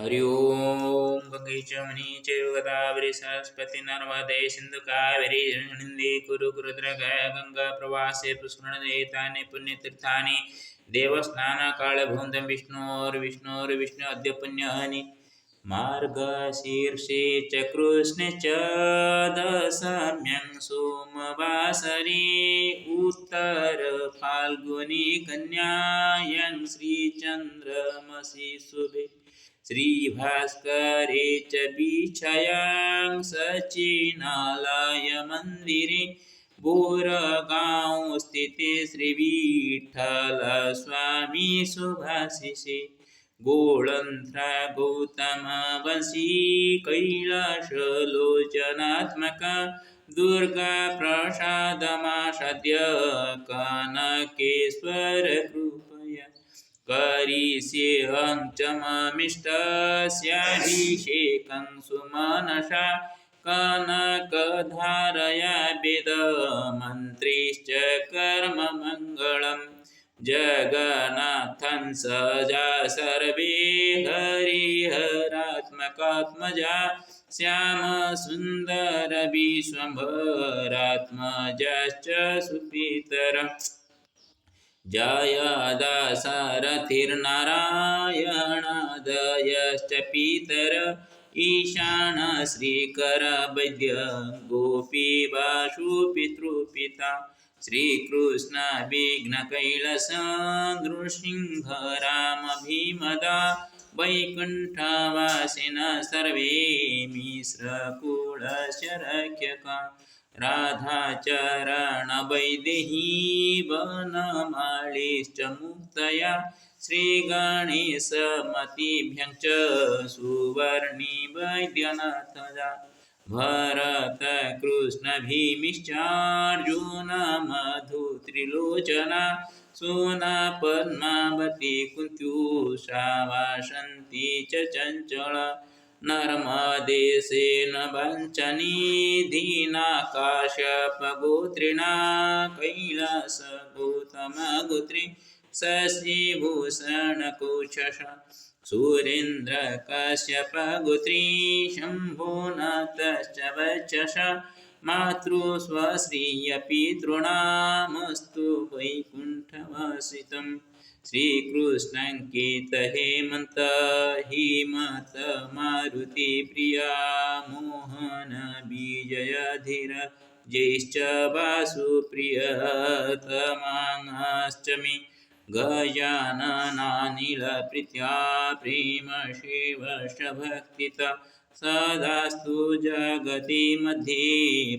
हरि ओम गंगे च मणि च गोदावरी सरस्वती नर्मदे सिंधु कावेरी नंदी कुरु कुरुद्रग गंगा प्रवासे पुष्करणेतानि पुण्यतीर्थानि देवस्थानकालभूतं विष्णोर् विष्णोर् विष्णु अद्य पुण्यनि मार्गशीर्षे च कृष्णे च दशम्यं सोमवासरे उत्तरफाल्गुनी कन्यायं श्रीचन्द्रमसि शुभे श्रीभास्करे च वीक्षयां सचिनालयमन्दिरे। बोरगांव स्थिते श्रीविठ्ठलस्वामी शुभाशिषे गोळन्ध्रा गौतमवंशी कैलासलोचनात्मक दुर्गाप्रसादमासाद्य कनकेश्वर कृपया करिष्येऽहं च ममिष्टस्याभिषेकं सुमनसा कनकधारया वेदमन्त्रिश्च कर्ममङ्गलम् जगन्नाथं सजा सर्वे हरिहरात्मकात्मजा। श्यामसुन्दरविश्वम्भरात्मजाश्च सुपितरम्। जय दशरथिर्नारायणादयश्च पितर ईशान श्रीकर वैद्य गोपीवासुपितृपिता श्रीकृष्ण विघ्नकैलास नृसिंह राम भीमदा वैकुण्ठवासिन सर्वे मिश्रकुलशरख्यका राधाचरणवैदेही वनमालीश्च मुक्तया श्रीगणेशमतिभ्यं च सुवर्णी वैद्यनाथजा। भरत कृष्ण भीमिश्चार्जुन मधु त्रिलोचना सोना पद्मावती कुन्त्यूषा वासन्ती च चञ्चला। नर्मदेशेन वञ्चनी दीनाकाश्यपगोत्रिणा शशिभूषणकुशश शशिभूषणकोशश सुरेन्द्रकश्यपगोत्री वचश वचस मातृस्वश्रियपितॄणामस्तु वैकुण्ठवासितम् श्रीकृष्णङ्कित हेमन्त हिमत मारुतिप्रिया मोहन विजयधीर जैश्च वासुप्रियतमाश्च मे। गजाननानिलप्रीत्या प्रेमशिवश्च भक्तिता सदास्तु जगति मध्ये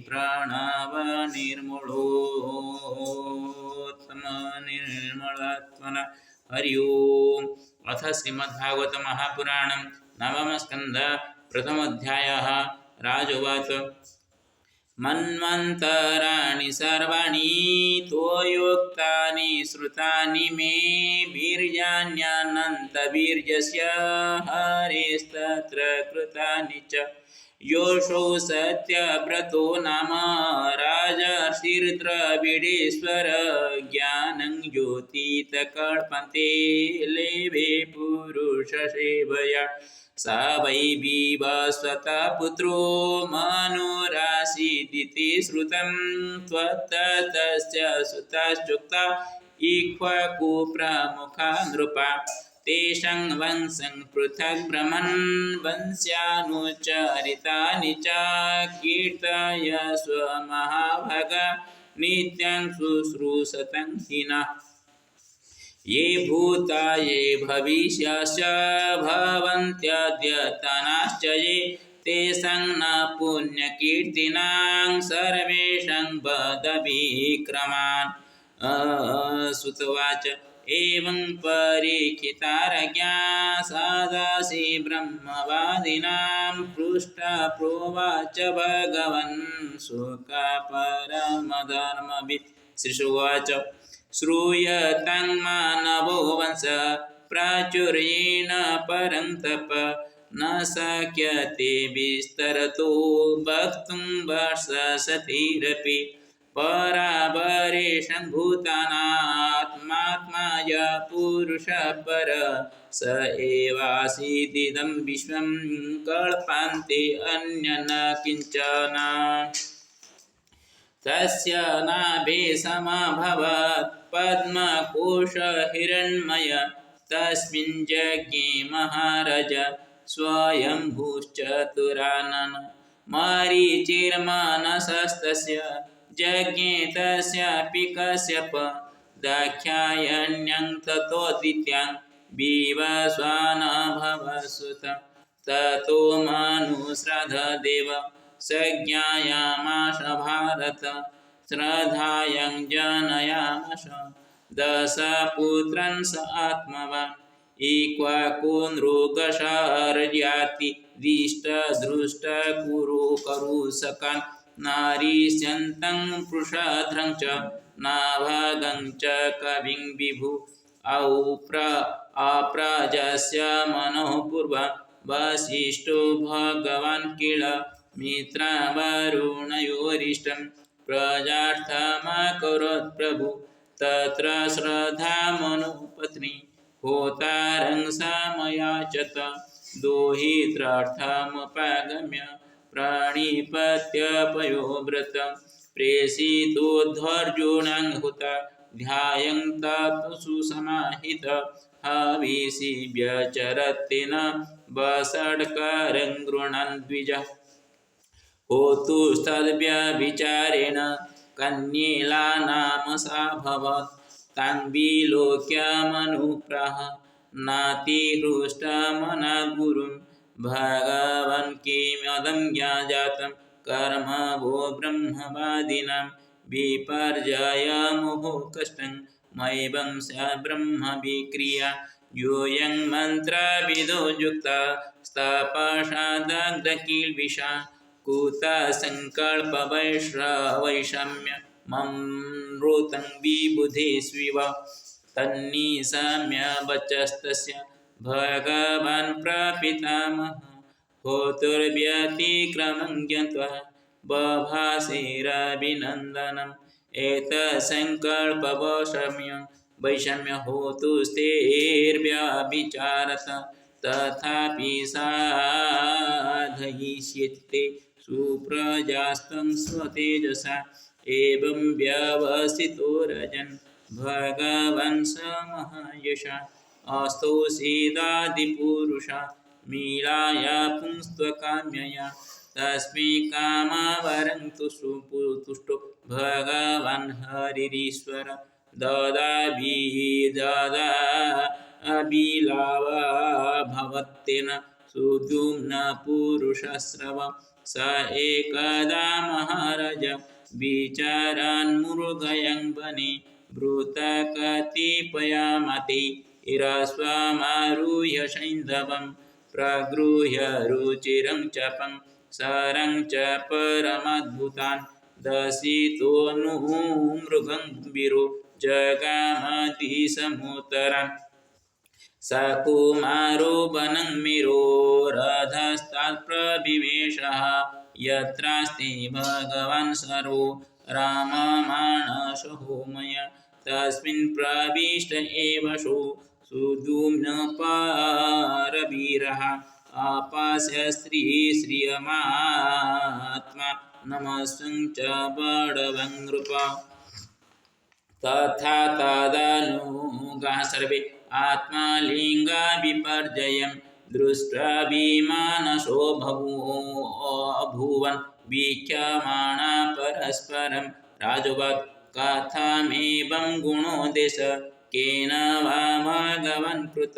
प्रणवनिर्मलोत्तमनिर्मलात्मना हरि ओम्। अथ श्रीमद्भागवत महापुराणं नवमस्कन्ध प्रथमोऽध्यायः। राजोवाच। मन्वन्तराणि सर्वाणि त्वयोक्तानि श्रुतानि मे वीर्याण्यनन्तवीर्यस्य हरेस्तत्र कृतानि च। योषौ सत्यव्रतो नाम राजर्षिर्द्रविडेश्वर ज्ञानं ज्योतितकल्पते लेभे पुरुषसेवया। स वै विवस्वतः पुत्रो मनोरासीदिति श्रुतं त्वत्तस्य सुताश्चुक्ता। इक्वकुप्रमुखा नृपा। तेषां वंशं पृथग् ब्रह्मन् वंश्यानुचरितानि च कीर्तय स्वमहाभग नित्यं शुश्रूषतं हिनः। ये भूता ये भविष्यश्च भवन्त्यद्यतनाश्च ये तेषां न पुण्यकीर्तिनां सर्वेषां वदविक्रमान् सुतवाच। एवं परीक्षितारज्ञा सदासि ब्रह्मवादिनां पृष्टा प्रोवाच भगवन् सुखपरमधर्मवित्। श्रीशुवाच श्रूयतन्मानवो वंश प्राचुर्येण परं तप न शक्यते विस्तरतो वक्तुं वर्षसतिरपि। परावरेशं भूतानात्मात्मा य पुरुषः पर स एवासीदिदं विश्वं कल्पान्ते अन्य किंचन तस्य नाभे समभवत् पद्मकोशहिरण्मय तस्मिन् महाराज यज्ञे तस्यापि कश्यप दाख्यायण्यं ततोदित्यां विवस्वानभवसुत। ततो मनुश्रद्धदेव सज्ञायामाश भारत श्रद्धायं जनयामाश दशपुत्रन् स आत्मवान् इक्वाको नृगशार्याति दिष्टदृष्टकुरु करुसकान् नारीस्यन्तं पुरुषाध्रं च नाभागं च कविं विभु। औप्र अप्रजस्य मनः पूर्व वसिष्ठो भगवान् किल मित्रावरुणयोरिष्टं प्रजार्थमकरोत् प्रभु। तत्र श्रद्धा मनुपत्नी होतारं समयाचत दोहित्रार्थमुपागम्य प्रणिपत्यपयो व्रत प्रेषितोद्धर्जुनां हुता ध्यायं तत्तु सुसमाहित हविषि व्यचरत्तेन वषड्करं गृह्णन् द्विजः। होतुस्तद्व्यभिचारेण कन्येला नाम सा भवत् तान् विलोक्य मनुप्राह नातिहृष्टमनगुरुं भगवन् किमदं ज्ञाजातं कर्म वो ब्रह्मवादिनां विपर्जयमुः कष्टं मैवं स ब्रह्मविक्रिया योऽयं मन्त्रविदो युक्ता स्तपशादग्धकिल्बिषा कुतसङ्कल्पवैश्रवैषम्य ममृतं विबुधेष्विव तन्निशम्य वचस्तस्य भगवान् प्रपितामह होतुर्व्यतिक्रमं ज्ञात्वा बभासेरभिनन्दनम् एतत्सङ्कल्पवशम्य वैषम्य होतुस्तेर्व्यभिचारत तथापि साधयिष्यते सुप्रजास्तं स्वतेजसा। एवं व्यवसितो रजन्। भगवन् स महायशा। अस्तोषीदादिपुरुषा मीलाय पुंस्त्वकाम्यया तस्मै कामवरं तु सुपुतुष्टो भगवान् हरिरीश्वर। ददाभिददा अबिलावा भवत्तेन सुद्युम्नपुरुषस्रव स एकदा महाराज विचारान्मुरुगयं वने भृतकतिपयामते इरास्वामारुह्य शैन्धवं प्रगृह्य रुचिरं चपं सरं च परमद्भुतान् दशितोऽनुः मृगं विरो जगामतिसमुतरान् सकुमारो वनं मिरो रथस्तात्प्रविवेशः यत्रास्ति भगवान् सर्वो राममाणसहो तस्मिन् प्रविष्ट एव शो। सुदुम्नपारवीरः आपास्य स्त्रीश्रियमात्मा नमस्सं च बडवं नृपा। तथा तदनुगाः सर्वे आत्मालिङ्गविपर्जयं दृष्ट्वाभिमानसो बभूवन् वीक्ष्यमाणा परस्परं राजवत् कथमेवं गुणोदेश केन वा भगवन् कृत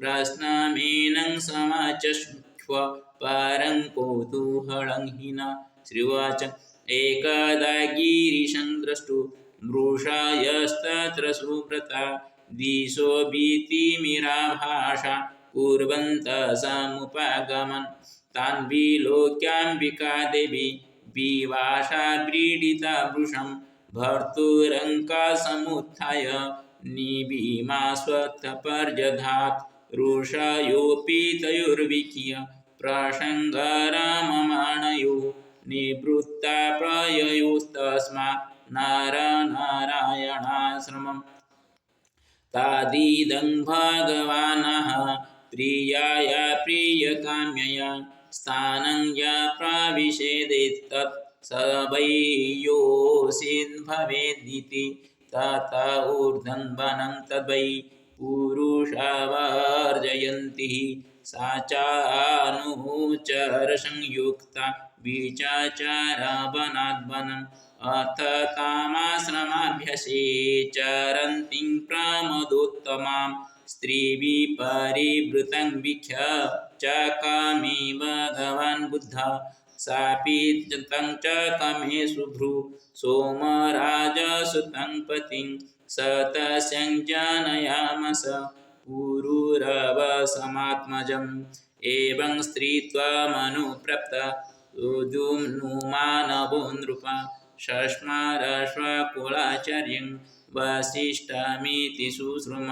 प्रश्नमेनं समाचक्ष्व परं कौतूहलं हि न श्रीवाच एकदा गिरिशं द्रष्टु मृषायस्तत्र सुव्रता। दिशो भीतिमिराभाषा कुर्वन्तः समुपगमन्। तान् विलोक्याम्बिका देवी विवाशा व्रीडिता वृषं भर्तुरङ्कासमुत्थाय निभीमाश्वत्थपर्जधात् रुषयोऽपि तयोर्विकीय प्रसङ्गरममाणयोः निवृत्ता प्रययोस्तस्मात् नरनारायणाश्रमम् तादिदं भगवानः प्रियाय प्रियकाम्यया स्थानं या प्राविशेदेत्तत्। स वै योऽसिद्भवेदिति तत ऊर्ध्वं वनं तद्वै पुरुषावर्जयन्ति। सा चानुचरसंयुक्ता विचाचारवनाद्वनम् अथ तामाश्रमाभ्यसे चरन्तीं प्रमदोत्तमां। स्त्रीविपरिवृतं वीक्ष्य चकामे भगवान् बुद्धा। सापि तं चकमे शुभ्रू सोमराजसुतं पतिं स तस्यं जनयामस पुरुरवसमात्मजम् एवं स्त्रीत्वमनुप्रप्त उदुम्नुमानवो नृपा शश्मारश्वकुलाचार्यं वसिष्ठमिति शुश्रुम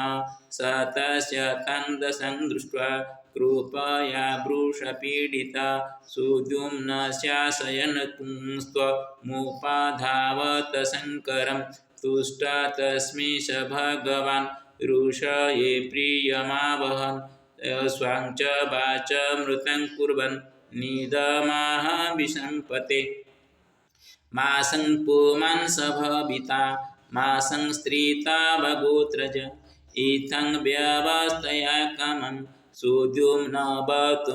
स तस्य तं दशं दृष्ट्वा कृपया वृषपीडिता सुद्युम्नस्याशयनपुंस्त्वमुपाधावत शङ्करं तुष्ट तस्मै स भगवान् ऋषये प्रियमावहन्, स्वां च वाचमृतं कुर्वन् निदमाह विसम्पते मासं बगोत्रज इत्थं व्यवस्थया कामं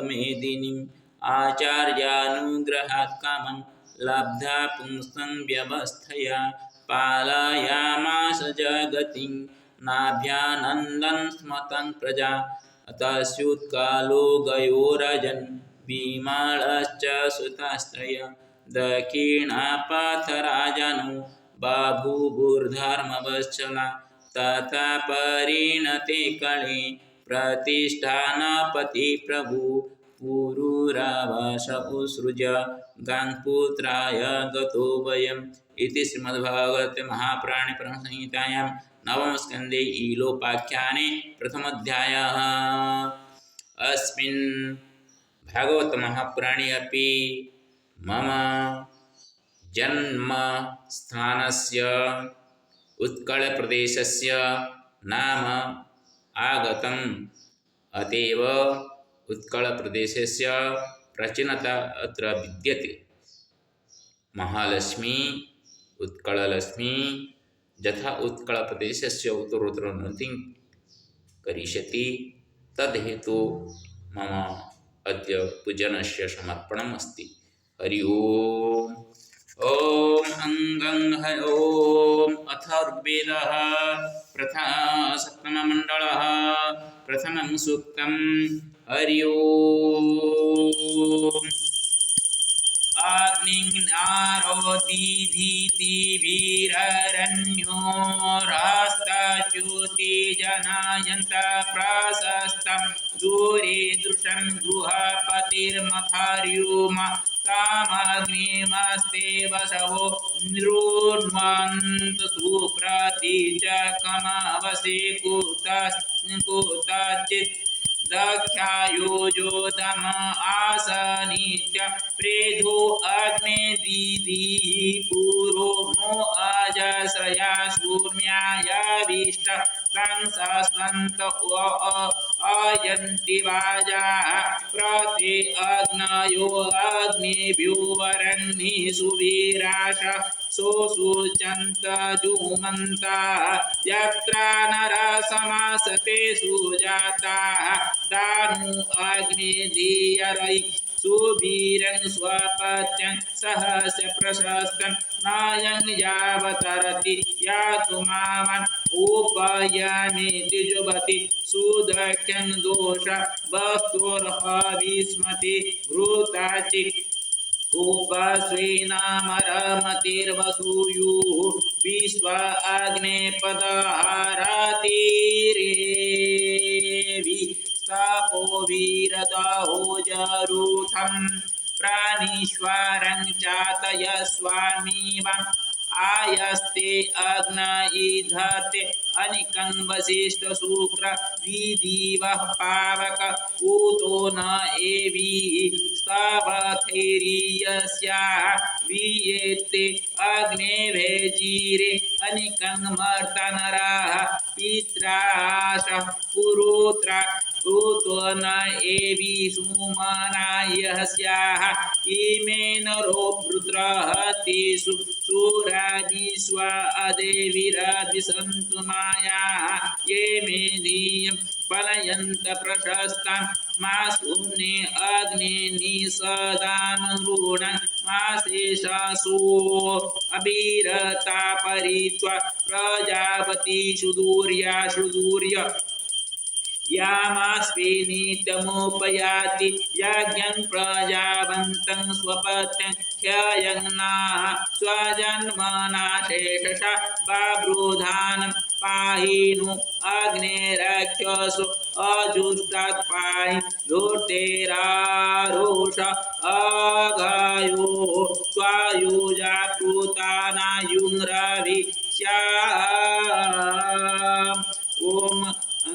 मेदिनीम् आचार्यानुग्रहात् कामं लब्धा पुंस्तं व्यवस्थया पालयामास जगतिं। नाभ्यानन्दं स्मतं प्रजा। तस्युत्कालो गयो रजन् विमलश्च सुतास्त्रय दक्षिणापथराजनो बभूवुर्धर्मवत्सला तथा परिणते कळे प्रतिष्ठानपति प्रभु। पुरुरवश उत्सृज गाङ्पुत्राय गतो वयम्। इति श्रीमद्भागवते महापुराणे ब्रह्मसंहितायां नवमस्कन्धे ईलोपाख्याने प्रथमोऽध्यायः अस्मिन् भागवतमहापुराणे अपि मम जन्मस्थानस्य उत्कलप्रदेशस्य नाम आगतम् अतएव उत्कलप्रदेशस्य प्राचीनता अत्र विद्यते महालक्ष्मी उत्कललक्ष्मी यथा उत्कलप्रदेशस्य उत्तरोत्तरोन्नतिं करिष्यति तद्हेतु मम अद्य पूजनस्य समर्पणम् अस्ति हरि ओम् ॐ अङ्गं ह ॐ अथर्वेदः प्रथा सप्तममण्डलः प्रथमं सूक्तं हरि ओम्। अग्निनारोदिधीतिभिररण्यो रास्ताच्युतिजनायन्त प्राशस्तं दूरे दृशं गृहपतिर्मथार्युम। तामग्निमस्ते वसवो नृण्वन्त सुप्रति च कमवसे कुतश्चित् दख्यायोजोदम आसनित्य प्रेधो अग्ने दीदिः पुरो नो अजस्रया शूर्म्यायाविष्ट कंसस्वन्त अयन्ति वाजाः प्रते अग्नयो अग्निभ्यो वरन्नि सुवीराश सोऽसुचन्त जुमन्ता यत्र नरसमासते सुजाताः दानु अग्निधीयरै सुवीरं स्वपत्यं सहस्य प्रशस्तं नायं यावतरति यातु मामन् उपयामिति जुभति सुदख्यं दोष वस्तुर्हविस्मति घृताचित् उपस्वीनामरमतिर्वसूयुः विश्व अग्ने पदहारातिरेवि स्थापो वीरदाहो जरूथं प्राणीश्वरं चातयस्वामीवम् आयस्ते अग्न ईधते अनिकं वसिष्ठशुक्र विधिवः पावक ऊतो न एभिः स्तवथैरीयस्याः वीयेते अग्ने भेजीरे। अनिकं मर्तनराः पित्राशः पुरोत्र भूतो न एवि सुमनायस्याः इमे नरो वृत्रः तेषु सूरादिष्व अदेविरादिसन्तु मायाः ये मे धियं पलयन्त प्रशस्तां। मा शून्ये अग्ने निसदानृणन् मा शेषासो अभिरता परित्वा प्रजापति सुदूर्या सुदूर्य यामास्मि नित्यमुपयाति यज्ञं प्रजावन्तं स्वपत्यं ह्ययन्नाः स्वजन्मना शेषशा पाहि नु अग्नेरक्षसु अजुष्टात् पाहि धूर्तेरारोष अगायो स्वायुजा कृतानायुङ्रविश्याम् ॐ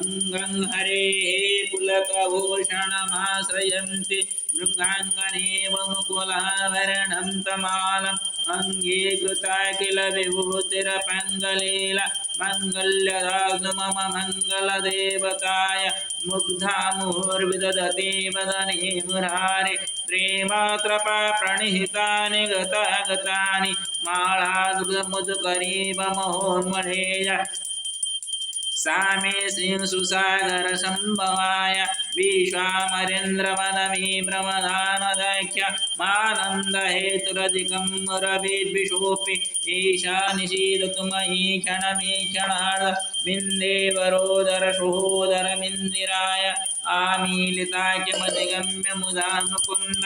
अङ्गं हरेः पुलकभूषणमाश्रयन्ति। मृगाङ्गनेव मुकुलाभरणं तमालम् अङ्गीकृता किल विभूतिरपङ्गलील। मङ्गल्यदाग्नु मम मङ्गलदेवताय मुग्धा मुहुर्विदधति वदने मुरारे प्रेमात्रपा प्रणिहितानि गतागतानि। माळादृतमुदुकरीबमहोन्मणेय सा मे श्रींसुसागरसम्भवाय विश्वामरेन्द्रवनमी भ्रमदानदख्य मानन्दहेतुरधिकं मुरभिद्विषोऽपि ईशा निषीदतु मयि क्षणमीक्षणार्ध बिन्देवरोदरशोदरमिन्दिराय आमीलिताख्यमधिगम्य मुदा मुकुन्द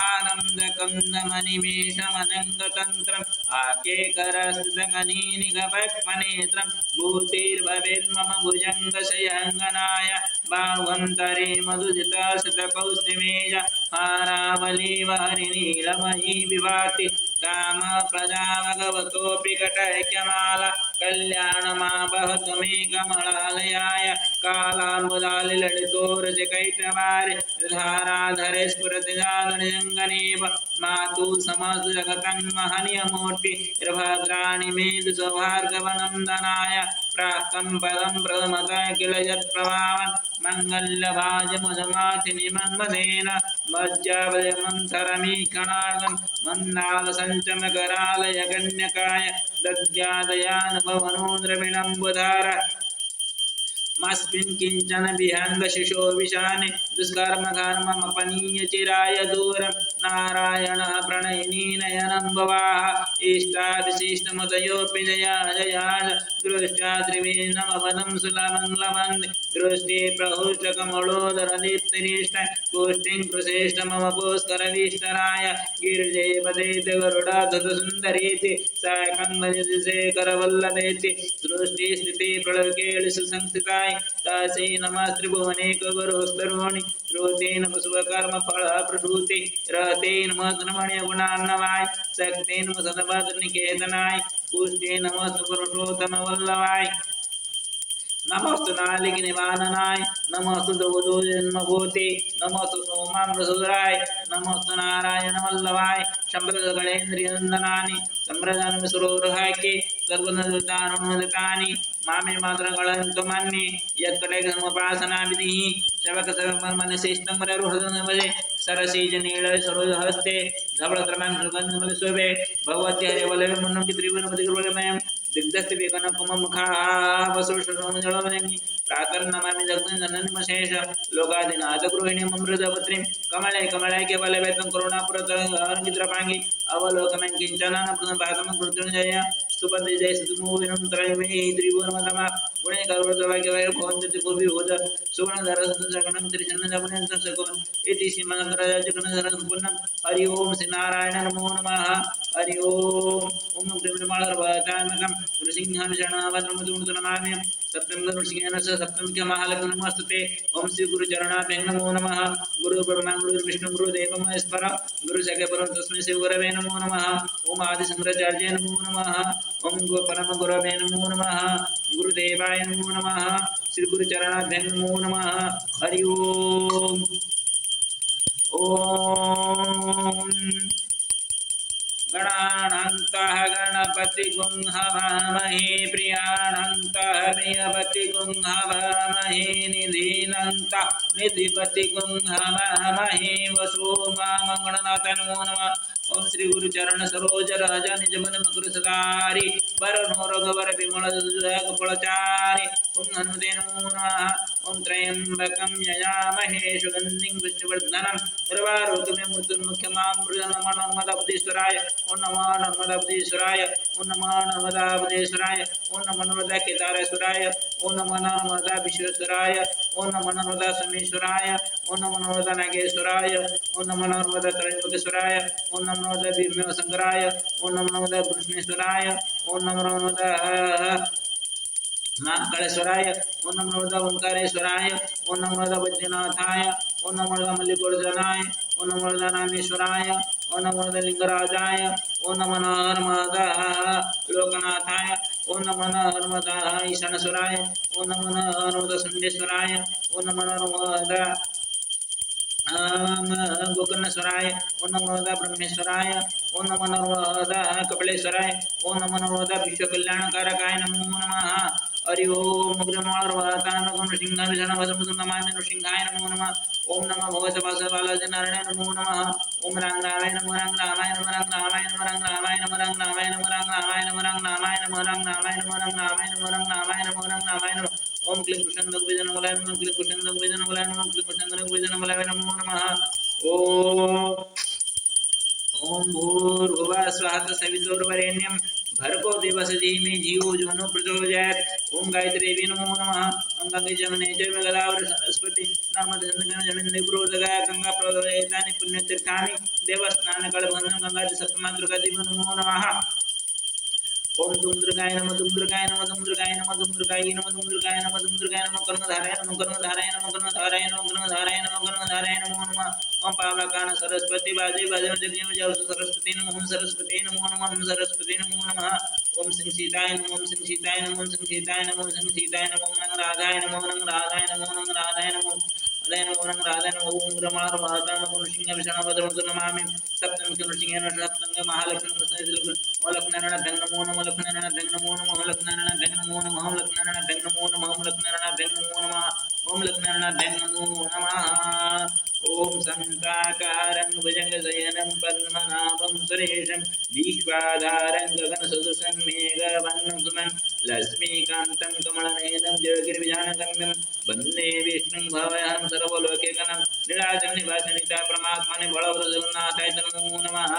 आनन्दकन्दमनिमेषमनङ्गतन्त्रम् आकेकरस्थितगनीनिगपक्मनेत्रं भूतिर्भवेन्मम भुजङ्गशयङ्गनाय बाह्वन्तरे मधुजितशतकौस्तिमेज हारावलीव हरिनीलमयी विभाति काम प्रजाभगवतोऽपि कटैक्यमाला कल्याणमापहतु मे कमलालयाय कालाम्बुदालिललितोरजकैटवारि धाराधरे स्फुरति जानुजङ्गनेव मातु समस्तु जगतं महनीयमूर्ति भद्राणि मेदु सौभार्गवनन्दनाय प्राप्तं पदं प्रथमत किल यत्प्रभावन् मङ्गल्यभाजमुदमातिनिमन्मदेन मज्जावयमन्थरमीकणार्गं मन्दालसञ्चमकरालय गण्यकाय दद्यादयानुभवनो द्रविणम्बुधार मस्मिन् किञ्चन विहङ्गशिशो विशाने दुष्कर्मकर्ममपनीय चिराय दूरं नारायणः प्रणयिनीनयनं भवाः इष्टाविशिष्टमतयोऽपि जया जयाज दृष्ट्या त्रिवेणमपदं सुलमङ्लमन्दे दृष्टे प्रहुष्टकमलोदरदीप्तिरिष्ट पुष्टिं कृशेष्टमम पुष्करविष्टराय गिरिजयपदेति गरुडाधुसुन्दरीति साकन्दयति शेखरवल्लभेति। सृष्टिस्थिति प्रलकेळिषु संस्थिताय। तासै नमः त्रिभुवनेकगुरुस्तरुणि श्रोतेन पशुकर्म फल रहते नमः धर्मण्य गुणान्नवाय शक्ते नमः सदभद्रनिकेतनाय पुष्टे नमः सुपुरुषोत्तम वल्लभाय नमस्तु नालिकिनिवाननाय नमस्तु दौदूजन्मभूते नमस्तु सोमामृसुधराय नमस्तु नारायणवल्लभाय शम्भृतगणेन्द्रियनन्दनानि सम्रदानसुरोहाके सर्वनृतानुमृतानि मामे मातृगणन्तु मन्ये यत्कटेकसमुपासनाभिधिः शवकसर्वमनसेष्टमररुहृदमले सरसीजनील सरोजहस्ते धवलत्रमं सुगन्धमलशोभे भगवत्यारे वलवे मुन्नति त्रिवनमति गुरुवलमयम् दिग्धस्ति वेकनकुममुखावसुषसोमजलवनङ्गि प्रातर्नमामि दग्धननिमशेष लोकादिनाथगृहिणीम् अमृतपत्रीं कमले कमलैक्य बलवेत्वं करुणापुरतरङ्गिद्रपाङ्गि अवलोकनं किंचन न कृतं पादं कृतञ्जय स्तुपति जय सुतुमो विनं त्रयमे त्रिभुवनमतमा पुणे कर्ववाक्यवाय भवन्ति पूर्वी भूत सुवर्णधरसंसकणं त्रिशन्नजमनसंसकम् इति श्रीमदकराजकणधरं पुनः हरि ओं श्रीनारायण नमो नमः हरि ओम् ॐ क्रीमिमालर्वातामकं नृसिंहं शरणावतमुतुमुतु नमामि सप्तम गणुषिकेन स सप्तम च महालग्नमस्तुते ओम श्री गुरु चरणाभ्यं नमो नमः। गुरु ब्रह्मा, गुरु विष्णु, गुरु देवो महेश्वर गुरु सगपरं तस्मै श्री गुरवे नमो नमः। ओम आदि शंकराचार्य नमो नमः। ओम गो परम गुरवे नमो। नमः गुरुदेवाय नमो नमः। श्री गुरु चरणाभ्यं नमो नमः। हरि ओम। ओम। गणानन्तः गणपतिगुंहवामहे प्रियाणन्तः प्रियपतिगुंहवामहे निधीनन्त निधिपतिगुंहवामहे वसो मामङ्गणनाथ नमो नमः ओम श्री गुरु चरण सरोज राजा निज मन मकुर सदारी वर नो रघुवर विमल दुर्ग फलचारी ओम हनुमते नमो नमः ओम त्र्यंबकं यजामहे सुगन्धिं विष्णुवर्धनं सर्वारोग्यमे मृत्युर्मुख्यमामृतं नमो नर्मदापदेश्वराय ओम नमो नर्मदापदेश्वराय ओम नमो नर्मदापदेश्वराय ओम नमो नर्मदा केदारेश्वराय ओम नमो नर्मदा विश्वेश्वराय ओम नमो नर्मदा समेश्वराय ओम नमो नर्मदा नागेश्वराय ओम नमो नर्मदा त्र्यंबकेश्वराय ओम नमो नर्मदा भीमेश्वराय ओम नमो नर्मदा कृष्णेश्वराय ओम नमो नर्मदा महाकाळेश्वराय ओम नमो नर्मदा ओंकारेश्वराय ओम नमो नर्मदा वैद्यनाथाय ओम नमो नर्मदा मल्लिकार्जुनाय ओम नमो नर्मदा नामेश्वराय ओम नमो नर्मदा लिंगराजाय ओम नमो नर्मदा लोकनाथाय ओम नमो नर्मदा ईशानेश्वराय ओम नमो नर्मदा सुंडेश्वराय ओम नमो गोकर्णेश्वराय ओम नमो नर्मदा ब्रह्मेश्वराय ओम नमो नर्मदा कपिलेश्वराय ओम नमो नर्मदा विश्वकल्याणकारकाय नमो नमः हरि ओम उग्रमार्वातानगुण सिंहाभिषणवसमुदनमामि नृसिंहाय ओम नमः भगवते वासुदेवाय नारायणाय नमो नमः ओम रंग रामाय नमो रंग रामाय नमो रंग रामाय नमो रामाय नमो रंग रामाय रामाय नमो रंग रामाय रामाय नमो रंग रामाय नमो रंग रामाय नमो रंग रामाय नमो भूर्भुवः स्वः सवितुर्वरेण्यं भर्गो देवस्य धीमहि धियो जो नो प्रचोदयात् गायत्री गायत्रेवी नमो नमः। ॐ गङ्गजमने च बगलावर सरस्वति। नामधन्दगणजमिन्दे गुरोदगाय गङ्गाप्रदोदयेतानि पुण्यतीर्थानि देवस्नानकळभनं गङ्गाति सप्तमातृकादिव नमो नमः। ओम दुम दुर्गाय नमः दुम दुर्गाय नमः दुम दुर्गाय नमः दुम दुर्गाय नमः दुम दुर्गाय नमः दुम दुर्गाय नमः कर्णधाराय नमः कर्णधाराय नमः कर्णधाराय नमः कर्णधाराय नमः कर्णधाराय नमो नमः ओम पावकान सरस्वती बाजे बाजे सरस्वती नमः ओम सरस्वती नमो नमः ओम सरस्वती नमो नमः ओम सिंह सीताय नमः ओम सिंह सीताय नमः ओम सिंह सीताय नमः सिंह सीताय नमः रंग राधाय नमः रंग राधाय नमः रंग राधाय नमः అదయనూరం రాధనూరం నమామి సప్తమికి నృసింహేన సప్తంగ మహాలక్ష్మి ఓలక్నరణ భెంగమో నమ లక్నరణ భెంగమో నమ లక్నరణ భెంగమో నమ లక్నరణ భెంగమో నమ లక్నరణ భెంగమో నమ ఓం లక్నరణ భెంగమో నమ ॐ सन्ताकारं भुजङ्गशयनं पद्मनाभं सुरेशं विह्वादारङ्गगणसदृशं मेघवर्णं सुमं लक्ष्मीकान्तं कमलनयनं ज्योतिर्विजानगम्यं वंदे विष्णुं भवयहं सर्वलोकेगणं निराजं निवासनिता परमात्मने नमो नमः।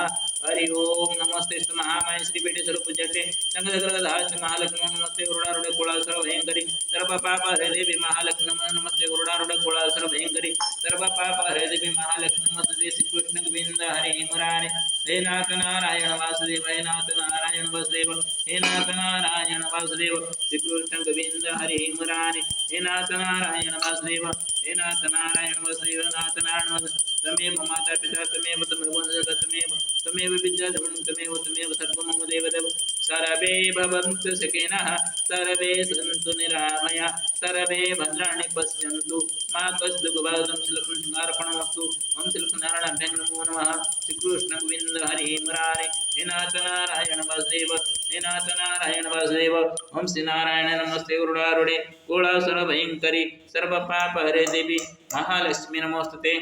हरि ओम, नमस्ते महामय श्रीपीठे सर्वपूज्यते संगदग्रदास महालक्ष्मी नमस्ते गुरुडारुड कुळा सर्वभयंकरी सर्व पाप हरे नमस्ते गुरुडारुड సర్వభయంకరి సర్వ పాప హృదయ మహాలక్ష్మి మధుదేశి కృష్ణ గోవింద హరి మురారి. హే నాథ నారాయణ వాసుదేవ హే నాథ నారాయణ వాసుదేవ హే నాథ నారాయణ వాసుదేవ శ్రీకృష్ణ గోవింద హరి మురారి. హే నాథ నారాయణ వాసుదేవ హే నాథ నారాయణ వాసుదేవ నాథ నారాయణ తమేవ మాతా పితా తమేవ తమేవ జగతమేవ తమేవ విద్యాధమం తమేవ తమేవ సర్వమమ దేవదేవ. सर्वे भवन्तु सुखिनः सर्वे सन्तु निरामय सर्वे भद्राणि पश्यन्तु मा कस्तु गुबादं शिल्पं शृङ्गार्पणमस्तु ॐ शिल्पनारायणाभ्यं नमो नमः श्रीकृष्णगोविन्द हरे मुरारे निनाथनारायण वासुदेव निनाथनारायण वासुदेव ॐ श्रीनारायण नमस्ते गुरुडारुडे कोळासुरभयङ्करि सर्वपापहरे देवी महालक्ष्मी नमोस्तुते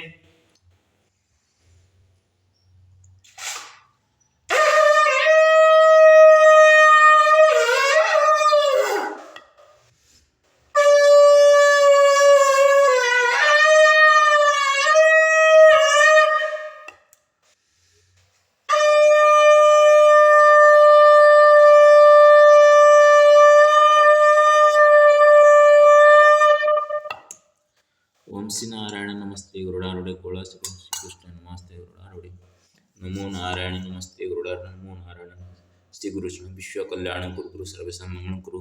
શ્રી ગુરુસ્વામી વિશ્વ કલ્યાણ ગુરુ સર્વેશા મંગળ ગુરુ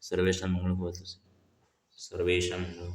સર્વેશા મંગળ ભવતુ સર્વેશા મંગળ